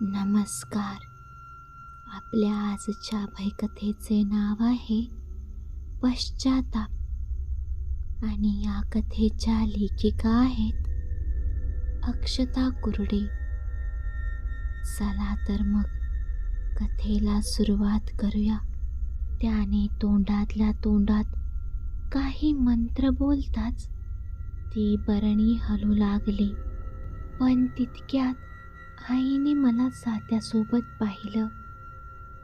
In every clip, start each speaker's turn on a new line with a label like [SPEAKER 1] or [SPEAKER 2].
[SPEAKER 1] नमस्कार. आपल्या आजच्या भयकथेचे नाव आहे पश्चाताप. आणि या कथेच्या लेखिका आहेत अक्षता कुर्डे. चला तर मग कथेला सुरुवात करूया. त्याने तोंडातल्या तोंडात काही मंत्र बोलताच ती बरणी हलू लागली. पण तितक्यात आईने मला सात्यासोबत पाहिलं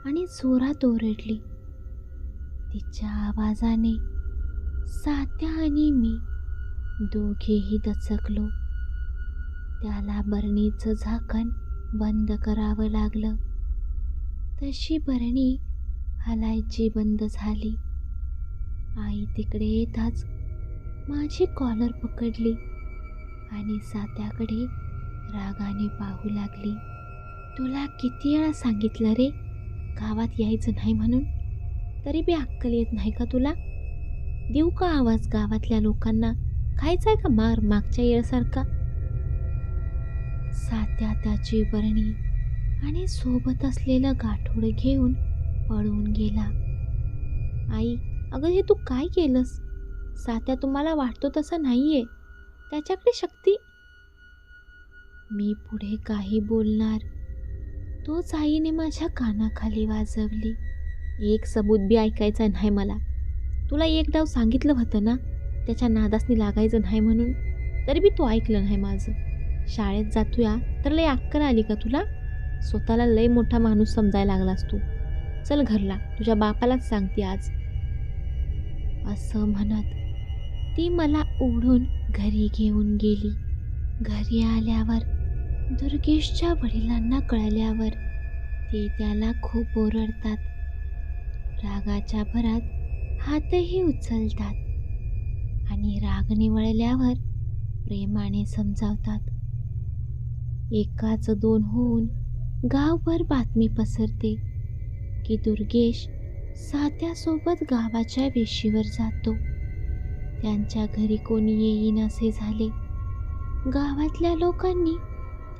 [SPEAKER 1] आणि जोरात ओरडली. तिच्या आवाजाने सात्या आणि मी दोघेही दचकलो. त्याला बरणीचं झाकण बंद करावं लागलं. तशी बरणी हलायची बंद झाली. आई तिकडे येताच माझी कॉलर पकडली आणि सात्याकडे रागाने पाहू लागली. तुला किती वेळा सांगितलं रे? गावात यायचं नाही म्हणून? तरी बी अक्कल येत नाही का तुला? देऊ का आवाज गावातल्या लोकांना? खायचाय का मार मागच्या येळसारखा सात्या त्याची बरणी आणि सोबत असलेलं गाठोडं घेऊन पळून गेला. आई अगं हे तू काय केलंस? सात्या तुम्हाला वाटतो तसं नाहीये. त्याच्याकडे शक्ती मी पुढे काही बोलणार. तोच आईने माझ्या कानाखाली वाजवली. एक सबूत बी ऐकायचा नाही मला. तुला एक डाव सांगितलं होतं ना? त्याच्या नादासनी लागायचं नाही म्हणून. तरी बी तू ऐकलं नाही माझं. शाळेत जातोया तर लय अक्कल आली का तुला? स्वतःला लय मोठा माणूस समजायला लागलास तू. चल घरला. तुझ्या बापालाच सांगते आज. असं म्हणत ती मला ओढून घरी घेऊन गेली. घरी आल्यावर दुर्गेशच्या वडिलांना कळल्यावर ते त्याला खूप ओरडतात. रागाच्या भरात हातही उचलतात आणि राग निवळल्यावर प्रेमाने समजावतात. एकाच दोन होऊन गावभर बातमी पसरते की दुर्गेश सात्यासोबत गावाच्या वेशीवर जातो. त्यांच्या घरी कोणी येईन असे झाले. गावातल्या लोकांनी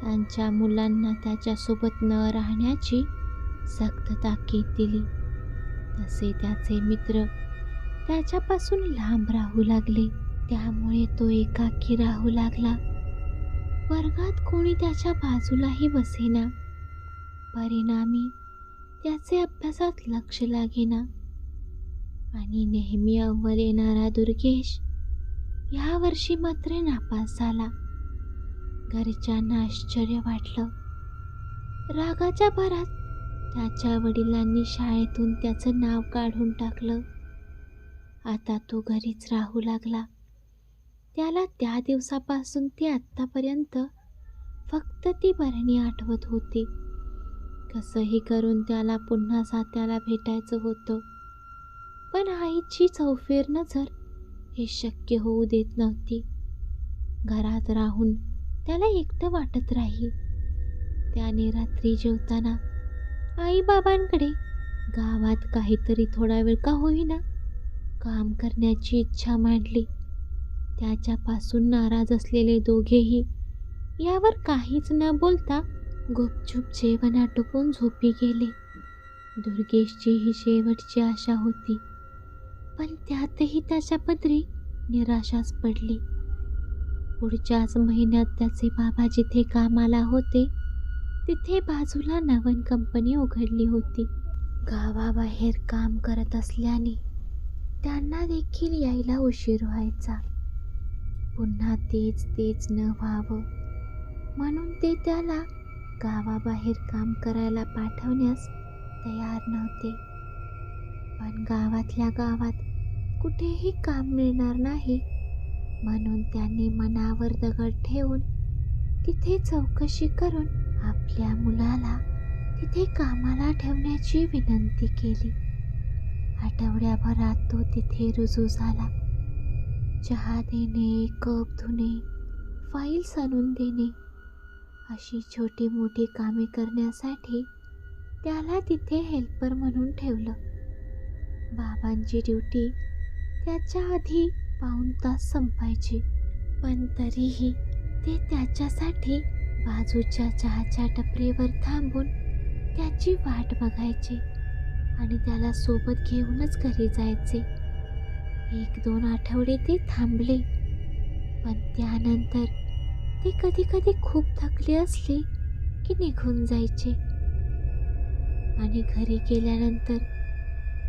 [SPEAKER 1] त्यांच्या मुलांना त्याच्यासोबत न राहण्याची सक्त ताकीद दिली. तसे त्याचे मित्र त्याच्यापासून लांब राहू लागले. त्यामुळे तो एकाकी राहू लागला. वर्गात कोणी त्याच्या बाजूलाही बसेना. परिणामी त्याचे अभ्यासात लक्ष लागेना. आणि नेहमी अव्वल येणारा दुर्गेश ह्या वर्षी मात्र नापास झाला. घरच्यांना आश्चर्य वाटलं. रागाच्या भरात त्याच्या वडिलांनी शाळेतून त्याचं नाव काढून टाकलं. आता तो घरीच राहू लागला. त्याला त्या दिवसापासून ते आत्तापर्यंत फक्त ती बरणी आठवत होती. कसंही करून त्याला पुन्हा सात्याला भेटायचं होतं. पण आईची चौफेर नजर हे शक्य होऊ देत नव्हती. घरात राहून त्याला एकटं वाटत राहील. त्याने रात्री जेवताना आईबाबांकडे गावात काहीतरी थोडा वेळ का होईना काम करण्याची इच्छा मांडली. त्याच्यापासून नाराज असलेले दोघेही यावर काहीच न बोलता गुपचूप जेवण आटोपून झोपी गेले. दुर्गेशची ही शेवटची आशा होती पण त्यातही त्याच्या पदरी निराशाच पडली. पुढच्याच महिन्यात त्याचे बाबा जिथे कामाला होते तिथे बाजूला नवन कंपनी उघडली होती. गावाबाहेर काम करत असल्याने त्यांना देखील यायला उशीर व्हायचा. पुन्हा तेच तेच न व्हावं म्हणून ते त्याला गावाबाहेर काम करायला पाठवण्यास तयार नव्हते. पण गावातल्या गावात कुठेही काम मिळणार नाही म्हणून त्यांनी मनावर दगड ठेवून तिथे चौकशी करून आपल्या मुलाला तिथे कामाला ठेवण्याची विनंती केली. आठवड्याभरात तो तिथे रुजू झाला. चहा देणे कप धुणे फाईल्स आणून देणे अशी छोटी मोठी कामे करण्यासाठी त्याला तिथे हेल्पर म्हणून ठेवलं. बाबांची ड्युटी त्याच्या आधी पाऊण तास संपायचे. पण तरीही ते त्याच्यासाठी बाजूच्या चहाच्या टपरीवर थांबून त्याची वाट बघायचे आणि त्याला सोबत घेऊनच घरी जायचे. एक दोन आठवडे ते थांबले. पण त्यानंतर ते कधी कधी खूप थकले असले की निघून जायचे. आणि घरी गेल्यानंतर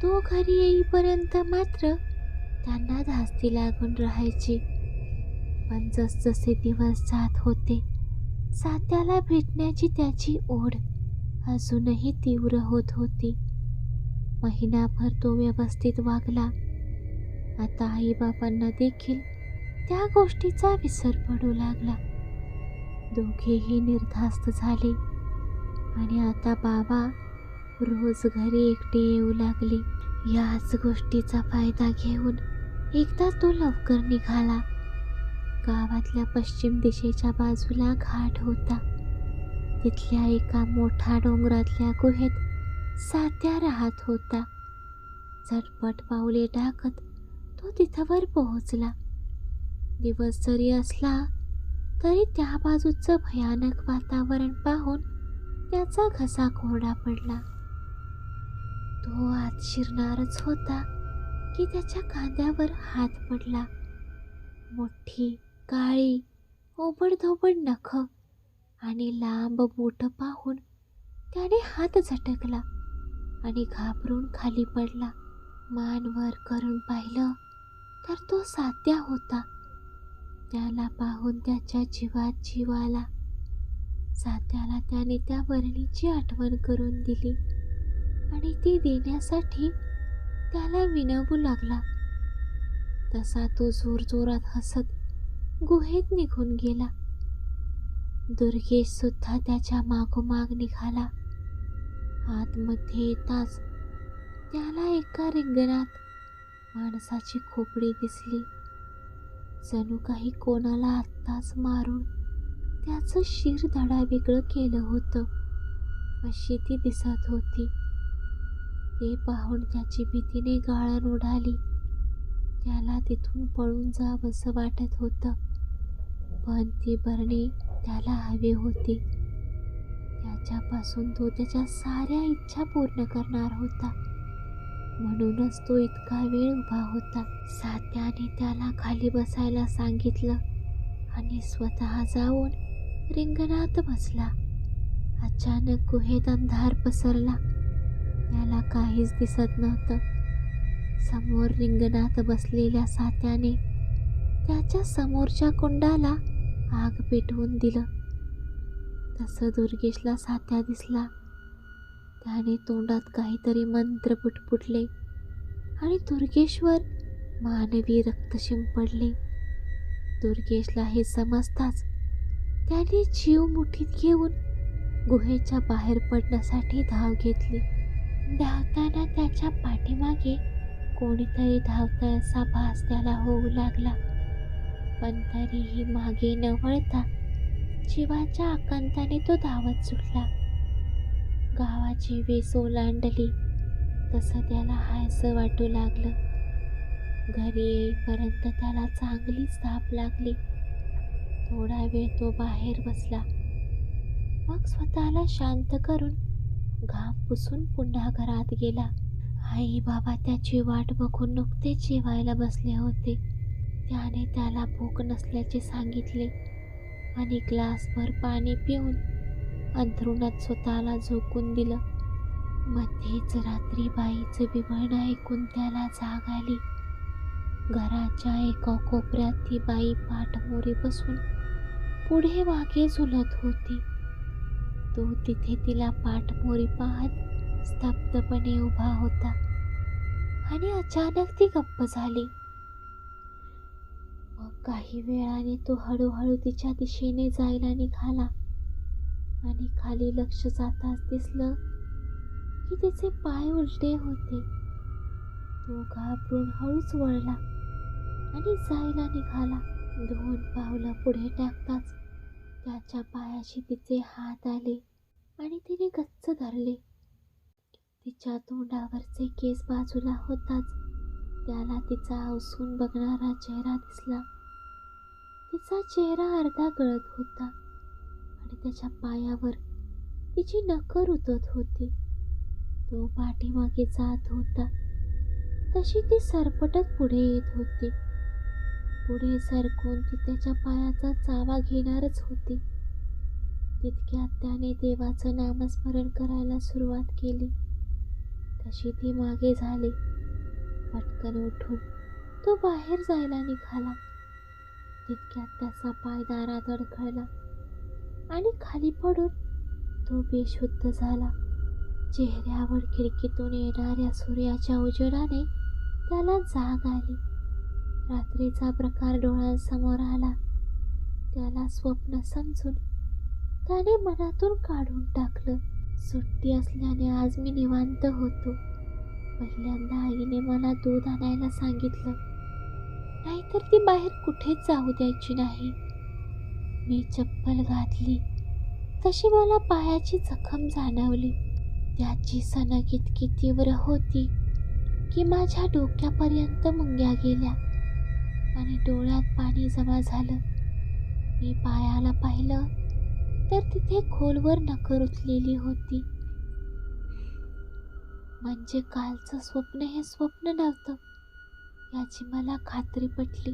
[SPEAKER 1] तो घरी येईपर्यंत मात्र त्यांना धास्ती लागून राहायची. पण जसजसे दिवस जात होते सात्याला भेटण्याची त्याची ओढ अजूनही तीव्र होत होती. महिनाभर तो व्यवस्थित वागला. आता आईबाबांना देखील त्या गोष्टीचा विसर पडू लागला. दोघेही निर्धास्त झाले आणि आता बाबा रोज घरी एकटे येऊ लागले. याच गोष्टीचा फायदा घेऊन एकदा तो लवकर निघाला. गावातल्या पश्चिम दिशेच्या बाजूला घाट होता. तिथल्या एका मोठ्या डोंगरातल्या गुहेत सात्या राहत होता. झटपट पावले टाकत तो तिथवर पोहोचला. दिवस जरी असला तरी त्या बाजूचं भयानक वातावरण पाहून त्याचा घसा कोरडा पडला. तो आत शिरणारच होता. की त्याच्या कांद्यावर हात पडला. मोठी काळी ओबडधोबड नख आणि लांब बोट पाहून त्याने हात झटकला आणि घाबरून खाली पडला. मान वर करून पाहिलं तर तो सात्या होता. त्याला पाहून त्याच्या जीवात जीव आला. सात्याला त्याने त्या बरणीची आठवण करून दिली आणि ती देण्यासाठी त्याला विनवू लागला. तसा तो जोरजोरात हसत गुहेत निघून गेला. दुर्गेश सुद्धा त्याच्या मागोमाग निघाला. आतमध्ये येताच त्याला एका रिंगणात माणसाची खोपडी दिसली. जणू काही कोणाला आत्ताच मारून त्याचं शिर धडा वेगळं केलं होतं अशी ती दिसत होती. ते पाहून त्याची भीतीने गाळण उडाली. त्याला तिथून पळून जावंसं वाटत होतं पण ती बरणी त्याला हवी होती. त्याच्यापासून तो त्याच्या साऱ्या इच्छा पूर्ण करणार होता. म्हणूनच तो इतका वेळ उभा होता. सात्याने त्याला खाली बसायला सांगितलं आणि स्वतः जाऊन रिंगणात बसला. अचानक गुहेत अंधार पसरला. त्याला काहीच दिसत नव्हतं. समोर रिंगणात बसलेल्या सात्याने त्याच्या समोरच्या कुंडाला आग पेटवून दिलं. तसं दुर्गेशला सात्या दिसला. त्याने तोंडात काहीतरी मंत्र पुटपुटले आणि दुर्गेशवर मानवी रक्त शिंपडले. दुर्गेशला हे समजताच त्याने जीव मुठीत घेऊन गुहेच्या बाहेर पडण्यासाठी धाव घेतली. धावताना त्याच्या पाठीमागे कोणीतरी धावतंय असा भास त्याला होऊ लागला. पण तरीही मागे न वळता जीवाच्या आकांताने तो धावत सुटला. गावाची वीस ओलांडली. तसं त्याला हायसं वाटू लागलं. घरी येईपर्यंत त्याला चांगलीच धाप लागली. थोडा वेळ तो बाहेर बसला. मग स्वतःला शांत करून घाम पुसून पुन्हा घरात गेला. आई बाबा त्याची वाट बघून नुकतेच जेवायला बसले होते. त्याने त्याला भूक नसल्याचे सांगितले आणि ग्लासभर पाणी पिऊन अंथरुणात स्वतःला झोकून दिलं. मध्येच रात्री बाईचं बिबळणं ऐकून त्याला जाग आली. घराच्या एका कोपऱ्यात ती बाई पाठमोरी बसून पुढे मागे झुलत होती. तो तिथे तिला पाठमोरी पाहत स्तब्धपणे उभा होता आणि अचानक ती गप्प झाली. मग काही वेळाने तो हळूहळू तिच्या दिशेने जायला निघाला आणि खाली लक्ष जाताच दिसलं की तिचे पाय उलटे होते. तो घाबरून हळूच वळला आणि जायला निघाला. दोन पावलं पुढे टाकताच त्याच्या पायाशी तिचे हात आले आणि तिने गच्च धरले. तिच्या तोंडावरचे केस बाजूला होताच त्याला तिचा अवसून बघणारा चेहरा दिसला. तिचा चेहरा अर्धा गळत होता आणि त्याच्या पायावर तिची नखर उतत होती. तो पाठीमागे जात होता. तशी ती सरपटत पुढे येत होती. पुढे सरकून ती त्याच्या पायाचा चावा घेणारच होती. तितक्यात त्याने देवाचं नामस्मरण करायला सुरुवात केली. तशी ती मागे झाली. पटकन उठून तो बाहेर जायला निघाला. तितक्यात त्याचा पाय दारात अडखळला आणि खाली पडून तो बेशुद्ध झाला. चेहऱ्यावर खिडकीतून येणाऱ्या सूर्याच्या उजेडाने त्याला जाग आली. रात्रीचा प्रकार डोळ्यांसमोर आला. त्याला स्वप्न समजून त्याने मनातून काढून टाकलं. सुट्टी असल्याने आज मी निवांत होतो. पहिल्यांदा आईने मला दूध आणायला सांगितलं. नाहीतर ती बाहेर कुठेच जाऊ द्यायची नाही. मी चप्पल घातली. तशी मला पायाची जखम जाणवली. त्याची सनक इतकी तीव्र होती की माझ्या डोक्यापर्यंत मुंग्या गेल्या. आणि डोळ्यात पाणी जमा झालं. मी पायाला पाहिलं तर तिथे खोलवर नकर उचलेली होती. म्हणजे कालचं स्वप्न हे स्वप्न नव्हतं याची मला खात्री पटली.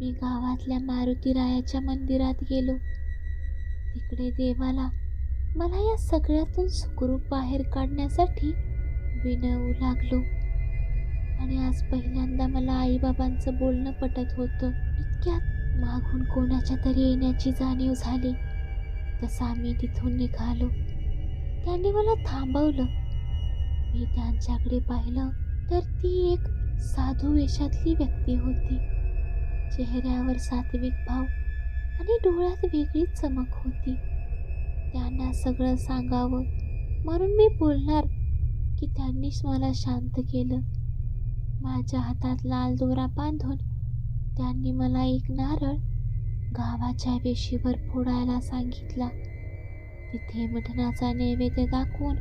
[SPEAKER 1] मी गावातल्या मारुतीरायाच्या मंदिरात गेलो. तिकडे देवाला मला या सगळ्यातून सुखरूप बाहेर काढण्यासाठी विनवू लागलो. आणि आज पहिल्यांदा मला आईबाबांचं बोलणं पटत होतं. इतक्यात मागून कोणाच्या तरी येण्याची जाणीव झाली. तसा आम्ही तिथून निघालो. त्यांनी मला थांबवलं. मी त्यांच्याकडे पाहिलं तर ती एक साधू वेशातली व्यक्ती होती. चेहऱ्यावर सात्विक भाव आणि डोळ्यात वेगळीच चमक होती. त्यांना सगळं सांगावं म्हणून मी बोलणार की त्यांनीच मला शांत केलं. माझ्या हातात लाल दोरा बांधून त्यांनी मला एक नारळ गावाच्या वेशीवर फोडायला सांगितला. तिथे मटणाचा नैवेद्य दाखवून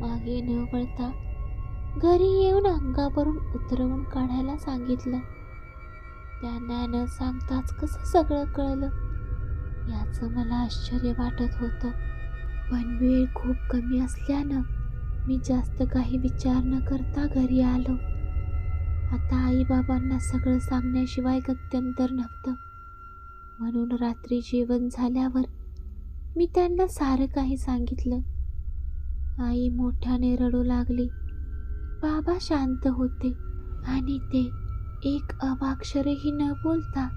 [SPEAKER 1] मागे न वळता घरी येऊन अंगावरून उतरवून काढायला सांगितलं. त्यांना न सांगताच कसं सगळं कळलं? याचं मला आश्चर्य वाटत होतं. पण वेळ खूप कमी असल्यानं मी जास्त काही विचार न करता घरी आलो. आता आईबाबांना सगळं सांगण्याशिवाय गत्यंतर नव्हतं. म्हणून रात्री जेवण झाल्यावर मी त्यांना सारं काही सांगितलं. आई मोठ्याने रडू लागली. बाबा शांत होते आणि ते एक अवाक्षरही न बोलता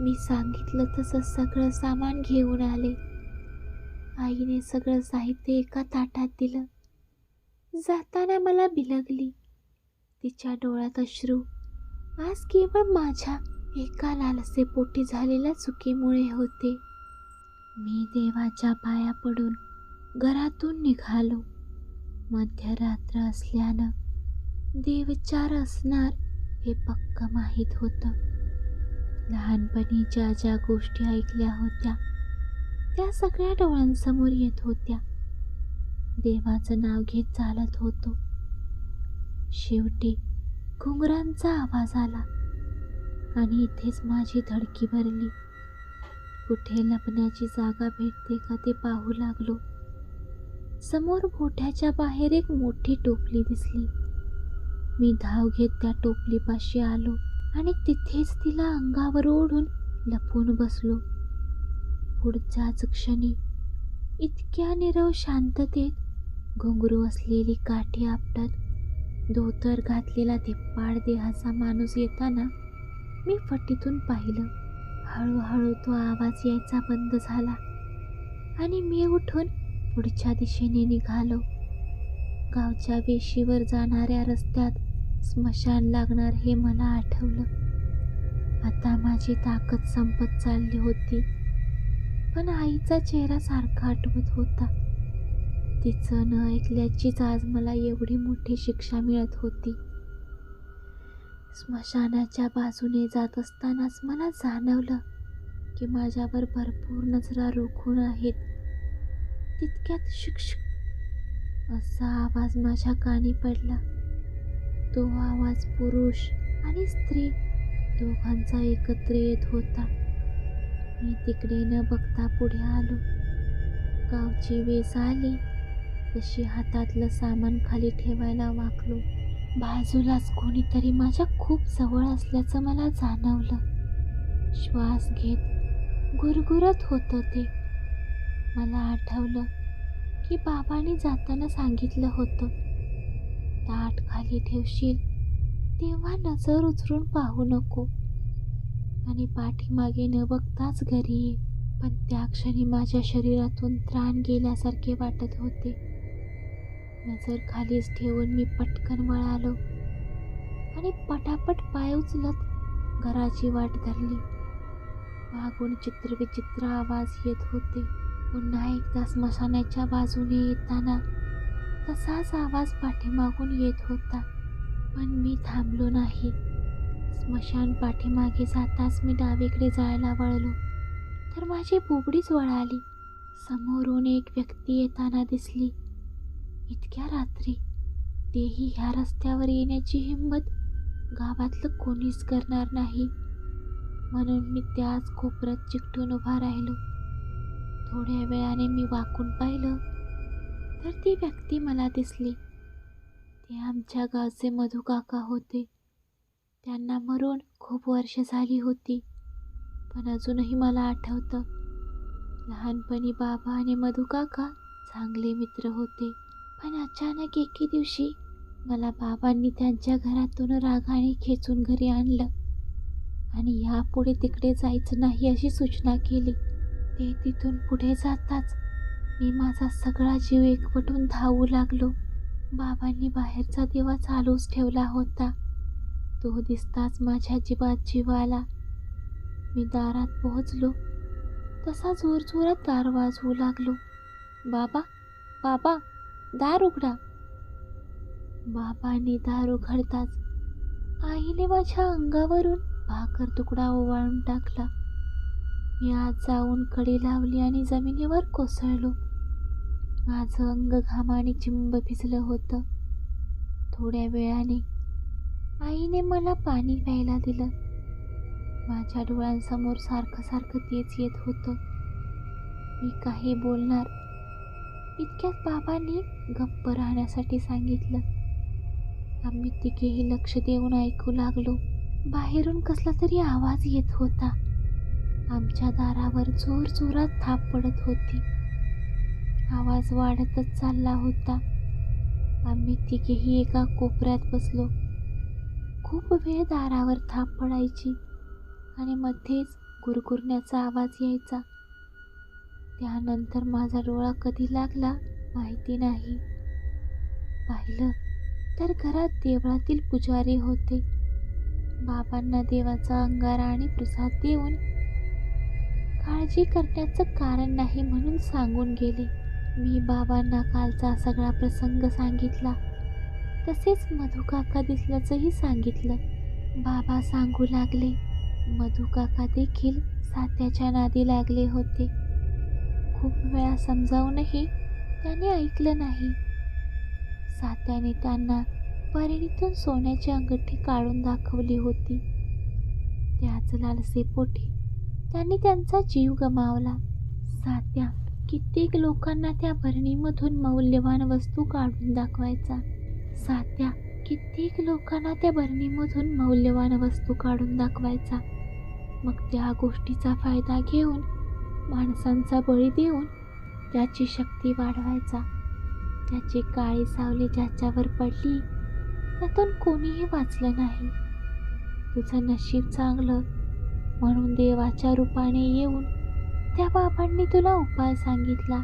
[SPEAKER 1] मी सांगितलं तसं सगळं सामान घेऊन आले. आईने सगळं साहित्य एका ताटात दिलं. जाताना मला बिलगली. तिच्या डोळ्यात अश्रू. आज केवळ माझ्या एका लालसे पोटी झालेल्या चुकीमुळे होते. मी देवाच्या पाया पडून घरातून निघालो. मध्यरात्र असल्यानं देवचार असणार हे पक्क माहीत होतं. लहानपणी ज्या ज्या गोष्टी ऐकल्या होत्या त्या सगळ्या डोळ्यांसमोर येत होत्या. देवाचं नाव घेत चालत होतो. शेवटी घुंगरांचा आवाज आला आणि इथेच माझी धडकी भरली. कुठे लपण्याची जागा भेटते का ते पाहू लागलो. समोर गोठ्याच्या बाहेर एक मोठी टोपली दिसली. मी धाव घेत त्या टोपलीपाशी आलो आणि तिथेच तिला अंगावर ओढून लपून बसलो. पुढच्याच क्षणी इतक्या निरव शांततेत घुंगरू असलेली काठी आपटत धोतर घातलेला धिप्पाड देहाचा माणूस येताना मी फटीतून पाहिलं. हळूहळू तो आवाज यायचा बंद झाला आणि मी उठून पुढच्या दिशेने निघालो. गावच्या वेशीवर जाणाऱ्या रस्त्यात स्मशान लागणार हे मला आठवलं. आता माझी ताकद संपत चालली होती पण आईचा चेहरा सारखा आठवत होता. तिचं न ऐकल्याचीच आज मला एवढी मोठी शिक्षा मिळत होती. स्मशानाच्या बाजूने जात असतानाच मला जाणवलं की माझ्यावर भरपूर नजरा रोखून आहेत. तितक्यात शिक्षक असा आवाज माझ्या कानी पडला. तो आवाज पुरुष आणि स्त्री दोघांचा एकत्र येत होता. मी तिकडे न बघता पुढे आलो. गावची वेस आली. तशी हातातलं सामान खाली ठेवायला वाकलो. बाजूलाच कोणीतरी माझ्या खूप जवळ असल्याचं मला जाणवलं. श्वास घेत गुरगुरत होतं ते. मला आठवलं की बाबांनी जाताना सांगितलं होतं. ताट खाली ठेवशील तेव्हा नजर उचरून पाहू नको. आणि पाठीमागे न बघताच घरी ये. पण त्या क्षणी माझ्या शरीरातून त्राण गेल्यासारखे वाटत होते. नजर खालीच ठेवून मी पटकन वळालो. आणि पटापट पाय उचलत घराची वाट धरली. मागून चित्रविचित्र आवाज येत होते. पुन्हा एकदा स्मशानाच्या बाजूने येताना तसाच आवाज पाठीमागून येत होता. पण मी थांबलो नाही. स्मशान पाठीमागे जाताच मी डावीकडे जायला वळलो. तर माझी बुबडीच वळाली. समोरून एक व्यक्ती येताना दिसली. इतक्या रात्री तेही ह्या रस्त्यावर येण्याची हिंमत गावातलं कोणीच करणार नाही. म्हणून मी त्याच कोपऱ्यात चिकटून उभा राहिलो. थोड्या वेळाने मी वाकून पाहिलं तर ती व्यक्ती मला दिसली. ते आमच्या गावचे मधू काका होते. त्यांना मरून खूप वर्ष झाली होती पण अजूनही मला आठवतं लहानपणी बाबा आणि मधुकाका चांगले मित्र होते. पण अचानक एके दिवशी मला बाबांनी त्यांच्या घरातून रागाने खेचून घरी आणलं. आणि यापुढे तिकडे जायचं नाही अशी सूचना केली. ते तिथून पुढे जाताच मी माझा सगळा जीव एकवटून धावू लागलो. बाबांनी बाहेरचा दिवा चालूच ठेवला होता. तो दिसताच माझ्या जीवात जीव आला. मी दारात पोहोचलो. तसा जोरजोरात दार वाजवू लागलो. बाबा बाबा दार उघडा. बाबांनी दार उघडताच आईने माझ्या अंगावरून भाकर तुकडा ओवाळून टाकला. मी आज जाऊन कडी लावली आणि जमिनीवर कोसळलो. माझं अंग घामाने चिंब भिजलं होतं. थोड्या वेळाने आईने मला पाणी प्यायला दिलं. माझ्या डोळ्यांसमोर सारखं सारखं तेच येत होतं. मी काही बोलणार इतक्यात बाबांनी गप्प राहण्यासाठी सांगितलं. आम्ही तिघेही लक्ष देऊन ऐकू लागलो. बाहेरून कसला तरी आवाज येत होता. आमच्या दारावर जोर जोरात थाप पडत होती. आवाज वाढतच चालला होता. आम्ही तिघेही एका कोपऱ्यात बसलो. खूप वेळ दारावर थाप पडायची आणि मध्येच गुरगुरण्याचा आवाज यायचा. त्यानंतर माझा डोळा कधी लागला माहिती नाही. पाहिलं तर घरात देवळातील पुजारी होते. बाबांना देवाचा अंगारा आणि प्रसाद देऊन काळजी करण्याचं कारण नाही म्हणून सांगून गेले. मी बाबांना कालचा सगळा प्रसंग सांगितला. तसेच मधुकाका दिसल्याचंही सांगितलं. बाबा सांगू लागले. मधुकाका देखील सात्याच्या नादी लागले होते. खूप वेळा समजावूनही त्याने ऐकलं नाही. सात्याने त्यांना परिणीतून सोन्याची अंगठी काढून दाखवली होती. त्याच लालसेपोटी त्यांनी त्यांचा जीव गमावला. सात्या कित्येक लोकांना त्या भरणीमधून मौल्यवान वस्तू काढून दाखवायचा. सात्या कित्येक लोकांना त्या भरणीमधून मौल्यवान वस्तू काढून दाखवायचा. मग त्या गोष्टीचा फायदा घेऊन माणसांचा बळी देऊन त्याची शक्ती वाढवायचा. त्याची काळी सावली ज्याच्यावर पडली त्यातून कोणीही वाचलं नाही. तुझं नशीब चांगलं म्हणून देवाच्या रूपाने येऊन त्या बाबांनी तुला उपाय सांगितला.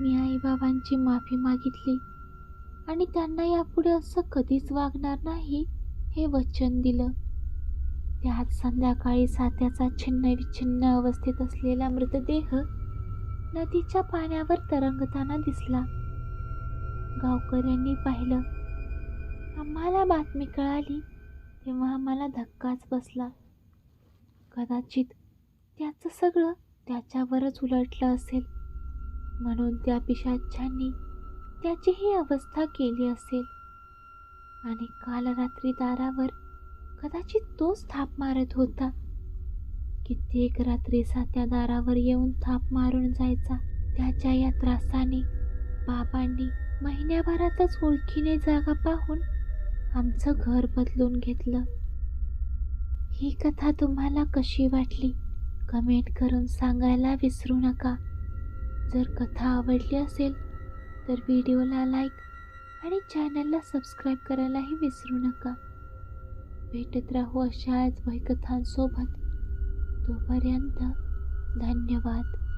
[SPEAKER 1] मी आईबाबांची माफी मागितली आणि त्यांना यापुढे असं कधीच वागणार नाही हे वचन दिलं. त्यात संध्याकाळी सात्याचा छिन्न विच्छिन्न अवस्थेत असलेला मृतदेह नदीच्या पाण्यावर तरंगताना दिसला. गावकऱ्यांनी पाहिलं. आम्हाला बातमी कळाली तेव्हा आम्हाला धक्काच बसला. कदाचित त्याचं सगळं त्याच्यावरच उलटलं असेल. म्हणून त्या पिशाच्यांनी त्याची ही अवस्था केली असेल. आणि काल रात्री दारावर कदाचित तोच थाप मारत होता. कित्येक रात्री त्या दारावर येऊन थाप मारून जायचा. त्याच्या या त्रासाने बाबांनी महिन्याभरातच ओळखीने जागा पाहून आमचं घर बदलून घेतलं. ही कथा तुम्हाला कशी वाटली? कमेंट करून सांगायला विसरू नका. जर कथा आवडली असेल तर व्हिडिओला लाईक आणि चॅनलला सबस्क्राईब करायलाही विसरू नका. भेटत राहू अशाच भयकथांसोबत तोपर्यंत धन्यवाद.